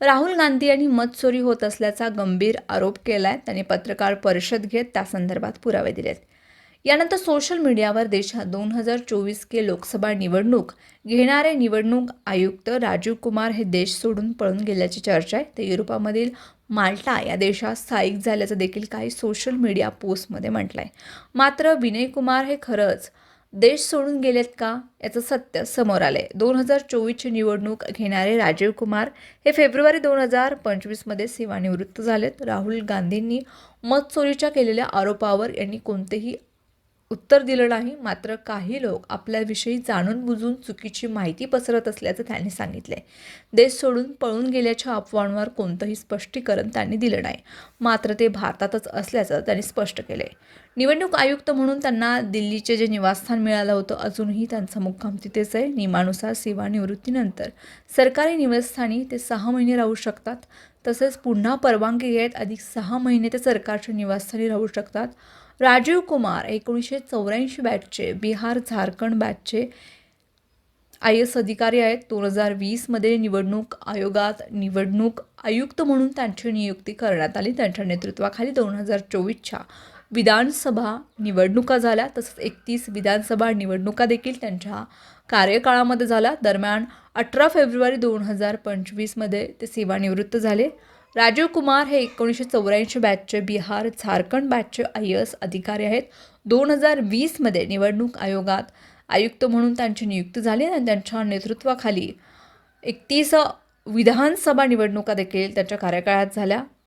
राहुल गांधी यांनी मतचोरी होत असल्याचा गंभीर आरोप केलाय. त्यांनी पत्रकार परिषद घेत त्या संदर्भात पुरावे दिलेत. यानंतर सोशल मीडियावर देशात दोन हजार चोवीस के लोकसभा निवडणूक घेणारे निवडणूक आयुक्त राजीव कुमार हे देश सोडून पळून गेल्याची चर्चा आहे. ते युरोपामधील माल्टा या देशात स्थायिक झाल्याचं देखील काही सोशल मीडिया पोस्टमध्ये म्हटलं आहे मात्र विनय कुमार हे खरंच देश सोडून गेलेत का? याचं सत्य समोर आलंय. दोन हजार चोवीसची निवडणूक घेणारे राजीव कुमार हे फेब्रुवारी दोन हजार पंचवीसमध्ये सेवानिवृत्त झालेत. राहुल गांधींनी मतचोरीच्या केलेल्या आरोपावर यांनी कोणतेही उत्तर दिलं नाही मात्र काही लोक आपल्याविषयी जाणून बुजून चुकीची माहिती पसरत असल्याचं त्यांनी सांगितले देश सोडून पळून गेल्याच्या अफवांवर कोणतंही स्पष्टीकरण त्यांनी दिलं नाही मात्र ते भारतातच असल्याचं त्यांनी स्पष्ट केले निवडणूक आयुक्त म्हणून त्यांना दिल्लीचे जे निवासस्थान मिळालं होतं अजूनही त्यांचा मुक्काम तिथेच आहे. नियमानुसार सेवानिवृत्तीनंतर सरकारी निवासस्थानी ते सहा महिने राहू शकतात. तसेच पुन्हा परवानगी घेत अधिक सहा महिने ते सरकारच्या निवासस्थानी राहू शकतात. राजीव कुमार एकोणीसशे चौऱ्याऐंशी बॅचचे बिहार झारखंड बॅचचे आय एस अधिकारी आहेत. दोन हजार वीसमध्ये निवडणूक आयोगात निवडणूक आयुक्त म्हणून त्यांची नियुक्ती करण्यात आली. त्यांच्या नेतृत्वाखाली दोन हजार चोवीसच्या विधानसभा निवडणुका झाल्या तसंच एकतीस विधानसभा निवडणुका देखील त्यांच्या कार्यकाळामध्ये झाल्या. दरम्यान अठरा फेब्रुवारी दोन हजार पंचवीसमध्ये ते सेवानिवृत्त झाले. राजीव कुमार हे एकोणीसशे चौऱ्याऐंशी बॅचचे बिहार झारखंड बॅचचे आय एस अधिकारी आहेत. दोन हजार वीसमध्ये निवडणूक आयोगात आयुक्त म्हणून त्यांची नियुक्ती झाली आणि त्यांच्या नेतृत्वाखाली एकतीस विधानसभा निवडणुका देखील त्यांच्या कार्यकाळात झाल्या.